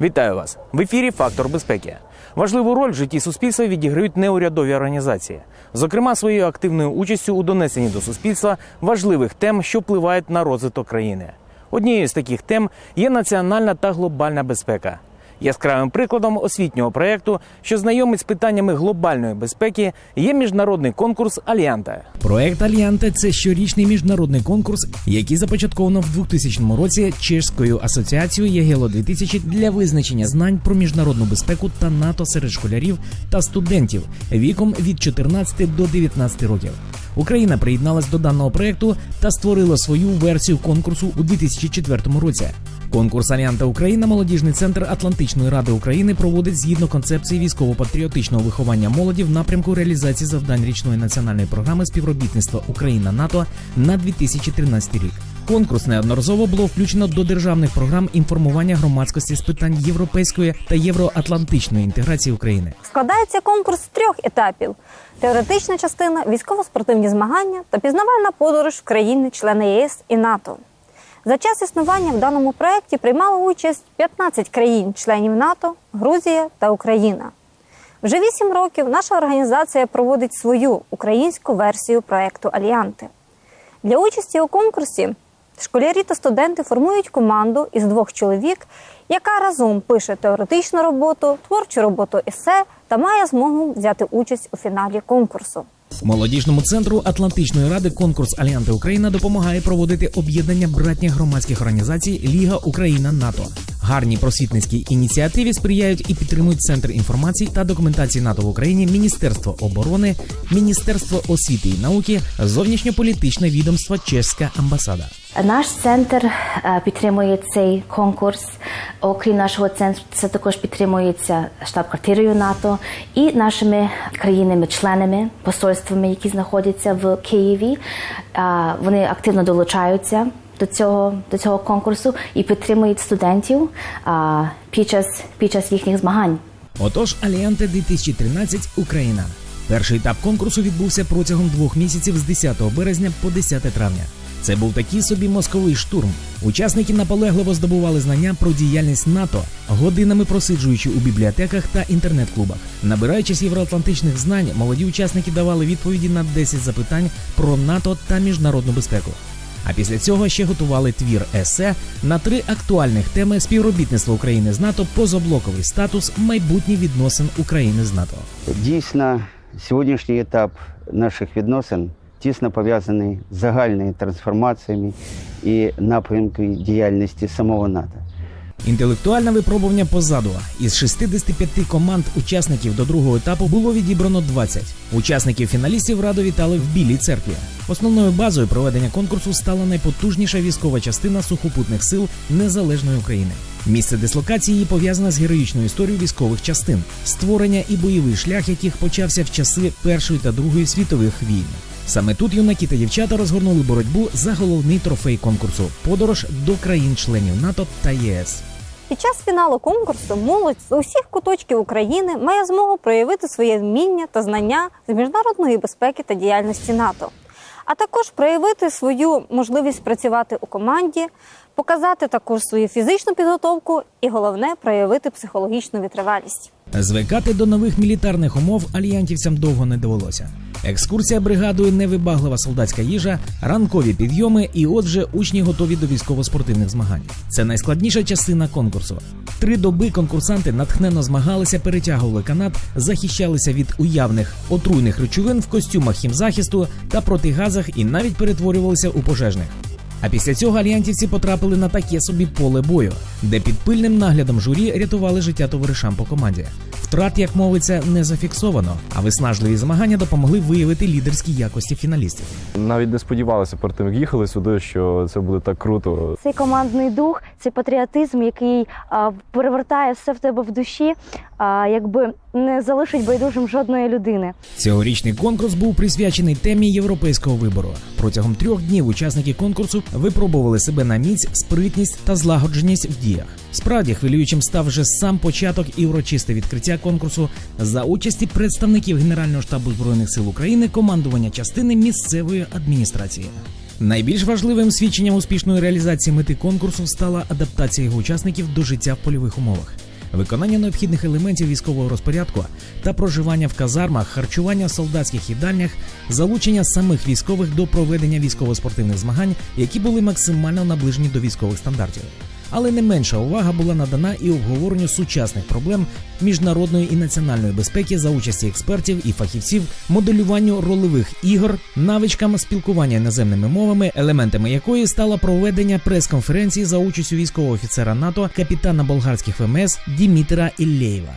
Вітаю вас в ефірі Фактор безпеки. Важливу роль в житті суспільства відіграють неурядові організації, зокрема своєю активною участю у донесенні до суспільства важливих тем, що впливають на розвиток країни. Однією з таких тем є національна та глобальна безпека. Яскравим прикладом освітнього проєкту, що знайомить з питаннями глобальної безпеки, є міжнародний конкурс Альянта. Проект Альянте це щорічний міжнародний конкурс, який започатковано в 2000 році чеською асоціацією ЄГЕЛО 2000 для визначення знань про міжнародну безпеку та НАТО серед школярів та студентів віком від 14 до 19 років. Україна приєдналась до даного проекту та створила свою версію конкурсу у 2004 році. Конкурс Альянта Україна молодіжний центр Атлантичної ради України проводить згідно концепції військово-патріотичного виховання молоді в напрямку реалізації завдань річної національної програми співробітництва Україна НАТО на 2013 рік. Конкурс неодноразово було включено до державних програм інформування громадськості з питань європейської та євроатлантичної інтеграції України. Складається конкурс з трьох етапів: теоретична частина, військово-спортивні змагання та пізнавальна подорож в країни-члени ЄС і НАТО. За час існування в даному проєкті приймали участь 15 країн-членів НАТО, Грузія та Україна. Вже 8 років наша організація проводить свою українську версію проєкту Альянти. Для участі у конкурсі школярі та студенти формують команду із двох чоловік, яка разом пише теоретичну роботу, творчу роботу есе та має змогу взяти участь у фіналі конкурсу. Молодіжному центру Атлантичної ради конкурс Альянти Україна допомагає проводити об'єднання братніх громадських організацій Ліга Україна НАТО. Гарні просвітницькі ініціативі сприяють і підтримують Центр інформації та документації НАТО в Україні, Міністерство оборони, Міністерство освіти і науки, зовнішньополітичне відомство Чеська амбасада. Наш центр е, підтримує цей конкурс. Окрім нашого центру, це також підтримується штаб-квартирою НАТО і нашими країнами-членами, посольствами, які знаходяться в Києві. Е, Вони активно долучаються до цього, до цього конкурсу і підтримують студентів е, під час, під час їхніх змагань. Отож, Альянте 2013 Україна. Перший етап конкурсу відбувся протягом двох місяців з 10 березня по 10 травня. Це був такий собі мозковий штурм. Учасники наполегливо здобували знання про діяльність НАТО, годинами просиджуючи у бібліотеках та інтернет-клубах. Набираючись євроатлантичних знань, молоді учасники давали відповіді на 10 запитань про НАТО та міжнародну безпеку. А після цього ще готували твір есе на три актуальних теми співробітництва України з НАТО, позаблоковий статус, майбутній відносин України з НАТО. Дійсно, сьогоднішній етап наших відносин тісно пов'язаний з загальними трансформаціями і напрямкою діяльності самого НАТО. Інтелектуальне випробування позаду. Із 65 команд учасників до другого етапу було відібрано 20. Учасників фіналістів радо вітали в Білій церкві. Основною базою проведення конкурсу стала найпотужніша військова частина сухопутних сил Незалежної України. Місце дислокації її пов'язане з героїчною історією військових частин, створення і бойовий шлях, яких почався в часи Першої та Другої світових війн. Саме тут юнаки та дівчата розгорнули боротьбу за головний трофей конкурсу подорож до країн-членів НАТО та ЄС. Під час фіналу конкурсу молодь з усіх куточків України має змогу проявити своє вміння та знання з міжнародної безпеки та діяльності НАТО, а також проявити свою можливість працювати у команді, показати також свою фізичну підготовку і головне проявити психологічну витривалість. Звикати до нових мілітарних умов альянтівцям довго не довелося. Екскурсія бригадою невибаглива солдатська їжа, ранкові підйоми, і от вже учні готові до військово-спортивних змагань. Це найскладніша частина конкурсу. Три доби конкурсанти натхненно змагалися, перетягували канат, захищалися від уявних отруйних речовин в костюмах хімзахисту та протигазах і навіть перетворювалися у пожежних. А після цього альянтівці потрапили на таке собі поле бою, де під пильним наглядом журі рятували життя товаришам по команді. Втрат, як мовиться, не зафіксовано, а виснажливі змагання допомогли виявити лідерські якості фіналістів. Навіть не сподівалися перед тим, як їхали сюди, що це буде так круто. Цей командний дух, цей патріотизм, який а, перевертає все в тебе в душі, а, якби не залишить байдужим жодної людини. Цьогорічний конкурс був присвячений темі європейського вибору. Протягом трьох днів учасники конкурсу випробували себе на міць, спритність та злагодженість в діях. Справді хвилюючим став вже сам початок і урочисте відкриття конкурсу за участі представників Генерального штабу збройних сил України, командування частини місцевої адміністрації. Найбільш важливим свідченням успішної реалізації мети конкурсу стала адаптація його учасників до життя в польових умовах. Виконання необхідних елементів військового розпорядку та проживання в казармах, харчування в солдатських їдальнях, залучення самих військових до проведення військово-спортивних змагань, які були максимально наближені до військових стандартів. Але не менша увага була надана і обговоренню сучасних проблем міжнародної і національної безпеки за участі експертів і фахівців, моделюванню рольових ігор, навичкам спілкування іноземними мовами, елементами якої стало проведення прес-конференції за участю військового офіцера НАТО, капітана болгарських ВМС Дімітра Іллєєва.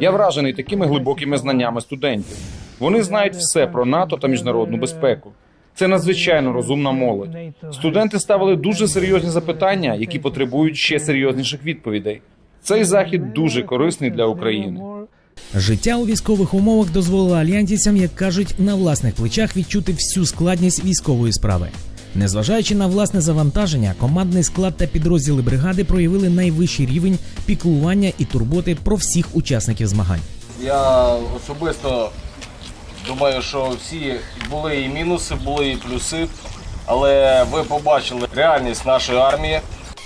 Я вражений такими глибокими знаннями студентів. Вони знають все про НАТО та міжнародну безпеку. Це надзвичайно розумна молодь. Студенти ставили дуже серйозні запитання, які потребують ще серйозніших відповідей. Цей захід дуже корисний для України. Життя у військових умовах дозволило альянтівцям, як кажуть, на власних плечах відчути всю складність військової справи. Незважаючи на власне завантаження, командний склад та підрозділи бригади проявили найвищий рівень піклування і турботи про всіх учасників змагань. Я особисто думаю, що всі були і мінуси, були і плюси, але ви побачили реальність нашої армії.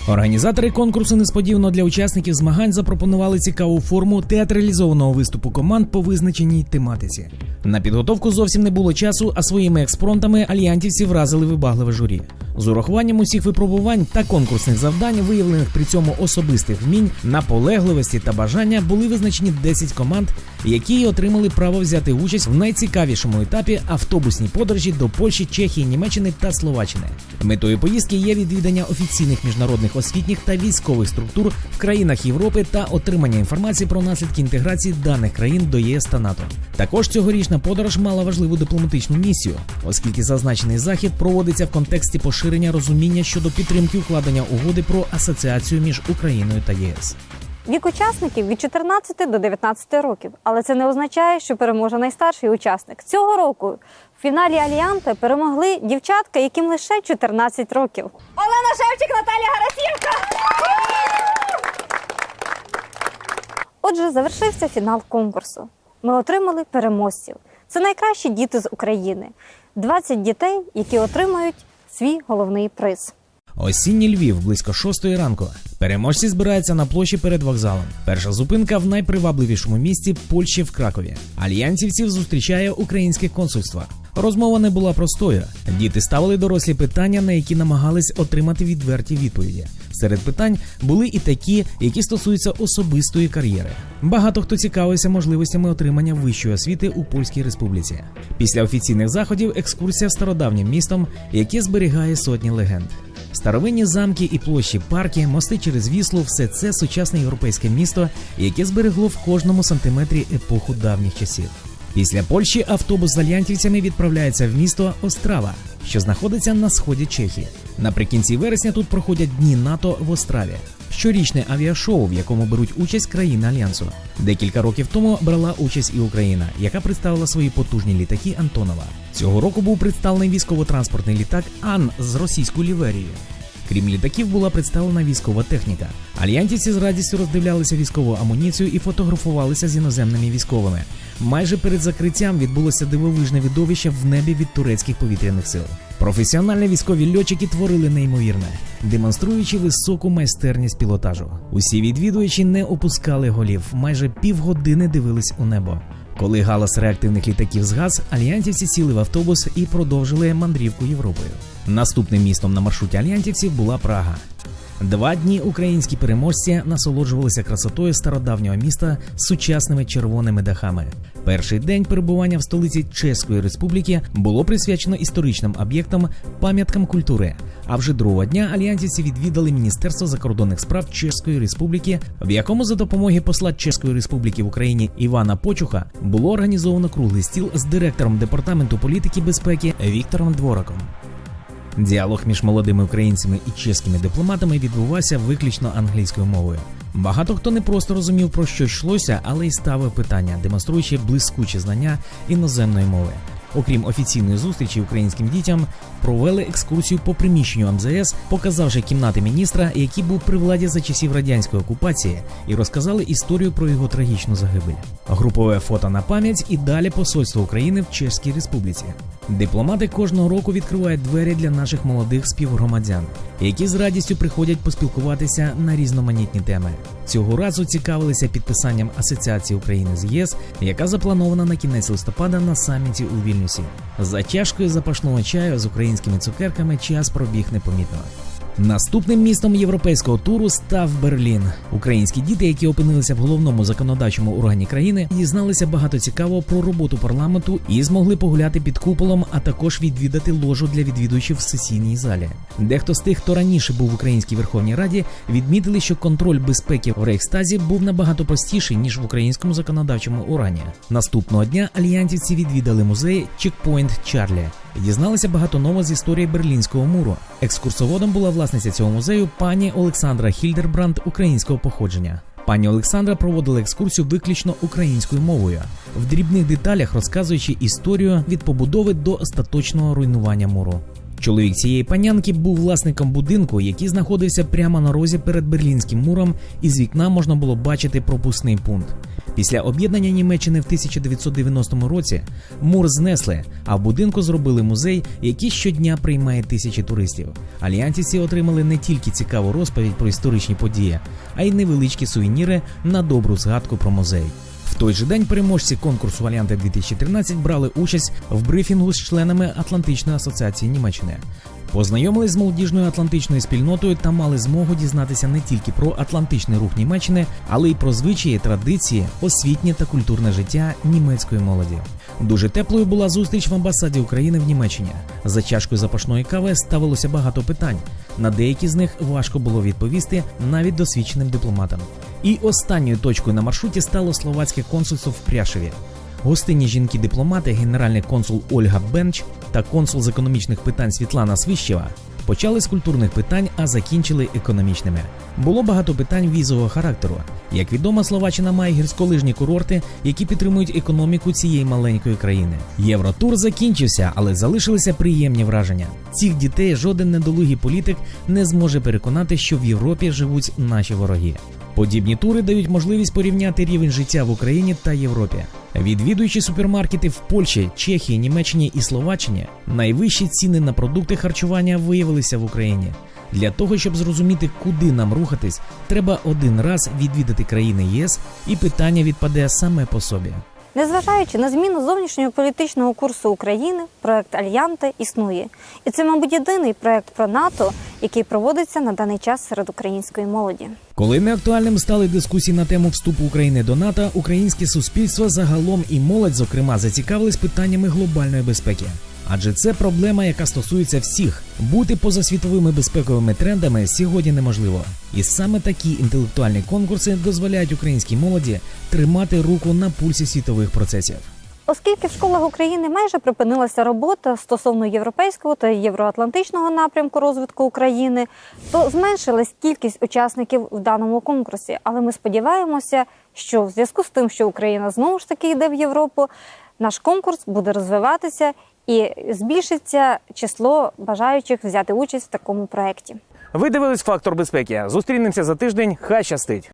Організатори конкурсу несподівано для учасників змагань запропонували цікаву форму театралізованого виступу команд по визначеній тематиці. На підготовку зовсім не було часу, а своїми експронтами альянтівці вразили вибагливе журі. З урахуванням усіх випробувань та конкурсних завдань, виявлених при цьому особистих вмінь, наполегливості та бажання, були визначені 10 команд, які отримали право взяти участь в найцікавішому етапі автобусній подорожі до Польщі, Чехії, Німеччини та Словаччини. Метою поїздки є відвідання офіційних міжнародних освітніх та військових структур в країнах Європи та отримання інформації про наслідки інтеграції даних країн до ЄС та НАТО. Також цьогорічна подорож мала важливу дипломатичну місію, оскільки зазначений захід проводиться в контексті поширення розуміння щодо підтримки укладення угоди про асоціацію між Україною та ЄС. Вік учасників від 14 до 19 років, але це не означає, що переможе найстарший учасник. Цього року в фіналі Аліанти перемогли дівчатка, яким лише 14 років. Олена Шевчик, Наталія Гарасівка! Отже, завершився фінал конкурсу. Ми отримали переможців. Це найкращі діти з України. 20 дітей, які отримають свій головний приз. Осінній Львів близько шостої ранку. Переможці збираються на площі перед вокзалом. Перша зупинка в найпривабливішому місті Польщі в Кракові. Альянсівців зустрічає українське консульство. Розмова не була простою. Діти ставили дорослі питання, на які намагались отримати відверті відповіді. Серед питань були і такі, які стосуються особистої кар'єри. Багато хто цікавився можливостями отримання вищої освіти у Польській республіці. Після офіційних заходів екскурсія стародавнім містом, яке зберігає сотні легенд. Старовинні замки і площі парки, мости через віслу все це сучасне європейське місто, яке зберегло в кожному сантиметрі епоху давніх часів. Після Польщі автобус з альянтівцями відправляється в місто Острава, що знаходиться на сході Чехії. Наприкінці вересня тут проходять дні НАТО в Остраві. Щорічне авіашоу, в якому беруть участь країни альянсу. Декілька років тому брала участь і Україна, яка представила свої потужні літаки Антонова. Цього року був представлений військово-транспортний літак Ан з російською ліверією. Крім літаків, була представлена військова техніка. Альянтівці з радістю роздивлялися військову амуніцію і фотографувалися з іноземними військовими. Майже перед закриттям відбулося дивовижне видовище в небі від турецьких повітряних сил. Професіональні військові льотчики творили неймовірне, демонструючи високу майстерність пілотажу. Усі відвідувачі не опускали голів, майже півгодини дивились у небо. Коли галас реактивних літаків згас, альянтівці сіли в автобус і продовжили мандрівку Європою. Наступним містом на маршруті альянтівців була Прага. Два дні українські переможці насолоджувалися красотою стародавнього міста з сучасними червоними дахами. Перший день перебування в столиці Чеської Республіки було присвячено історичним об'єктам, пам'яткам культури. А вже другого дня альянсівці відвідали Міністерство закордонних справ Чеської Республіки, в якому за допомоги посла Чеської Республіки в Україні Івана Почуха було організовано круглий стіл з директором департаменту політики безпеки Віктором Двораком. Діалог між молодими українцями і чеськими дипломатами відбувався виключно англійською мовою. Багато хто не просто розумів про що йшлося, але й ставив питання, демонструючи блискучі знання іноземної мови. Окрім офіційної зустрічі українським дітям, провели екскурсію по приміщенню МЗС, показавши кімнати міністра, який був при владі за часів радянської окупації, і розказали історію про його трагічну загибель. Групове фото на пам'ять і далі посольство України в Чеській Республіці. Дипломати кожного року відкривають двері для наших молодих співгромадян, які з радістю приходять поспілкуватися на різноманітні теми. Цього разу цікавилися підписанням асоціації України з ЄС, яка запланована на кінець листопада на саміті у Вільнюсі. За чашкою запашного чаю з українськими цукерками час пробіг непомітно. Наступним містом європейського туру став Берлін. Українські діти, які опинилися в головному законодавчому органі країни, дізналися багато цікавого про роботу парламенту і змогли погуляти під куполом, а також відвідати ложу для відвідувачів в сесійній залі. Дехто з тих, хто раніше був в Українській Верховній Раді, відмітили, що контроль безпеки в Рейхстазі був набагато простіший ніж в українському законодавчому органі. Наступного дня альянтівці відвідали музей Чекпойнт Чарлі. Дізналися багато нового з історії Берлінського муру. Екскурсоводом була власниця цього музею пані Олександра Хільдербранд українського походження. Пані Олександра проводила екскурсію виключно українською мовою, в дрібних деталях розказуючи історію від побудови до остаточного руйнування муру. Чоловік цієї панянки був власником будинку, який знаходився прямо на розі перед берлінським муром, і з вікна можна було бачити пропускний пункт. Після об'єднання Німеччини в 1990 році мур знесли, а в будинку зробили музей, який щодня приймає тисячі туристів. Альянтівці отримали не тільки цікаву розповідь про історичні події, а й невеличкі сувеніри на добру згадку про музей. В той же день переможці конкурсу Валіанти 2013 брали участь в брифінгу з членами Атлантичної асоціації Німеччини. Познайомились з молодіжною атлантичною спільнотою та мали змогу дізнатися не тільки про атлантичний рух Німеччини, але й про звичаї, традиції, освітнє та культурне життя німецької молоді. Дуже теплою була зустріч в амбасаді України в Німеччині. За чашкою запашної кави ставилося багато питань. На деякі з них важко було відповісти навіть досвідченим дипломатам. І останньою точкою на маршруті стало словацьке консульство в Пряшеві. Гостинні жінки-дипломати, генеральний консул Ольга Бенч та консул з економічних питань Світлана Свищева почали з культурних питань, а закінчили економічними. Було багато питань візового характеру. Як відомо, Словаччина має гірськолижні курорти, які підтримують економіку цієї маленької країни. Євротур закінчився, але залишилися приємні враження. Цих дітей жоден недолугий політик не зможе переконати, що в Європі живуть наші вороги. Подібні тури дають можливість порівняти рівень життя в Україні та Європі. Відвідуючи супермаркети в Польщі, Чехії, Німеччині і Словаччині, найвищі ціни на продукти харчування виявилися в Україні. Для того щоб зрозуміти, куди нам рухатись, треба один раз відвідати країни ЄС, і питання відпаде саме по собі. Незважаючи на зміну зовнішнього політичного курсу України, проект Альянти існує. І це, мабуть, єдиний проект про НАТО, який проводиться на даний час серед української молоді. Коли неактуальним стали дискусії на тему вступу України до НАТО, українське суспільство загалом і молодь, зокрема, зацікавились питаннями глобальної безпеки. Адже це проблема, яка стосується всіх. Бути поза світовими безпековими трендами сьогодні неможливо. І саме такі інтелектуальні конкурси дозволяють українській молоді тримати руку на пульсі світових процесів. Оскільки в школах України майже припинилася робота стосовно європейського та євроатлантичного напрямку розвитку України, то зменшилась кількість учасників в даному конкурсі. Але ми сподіваємося, що в зв'язку з тим, що Україна знову ж таки йде в Європу, наш конкурс буде розвиватися і збільшиться число бажаючих взяти участь в такому проєкті. Ви дивились фактор безпеки. Зустрінемося за тиждень. Хай щастить!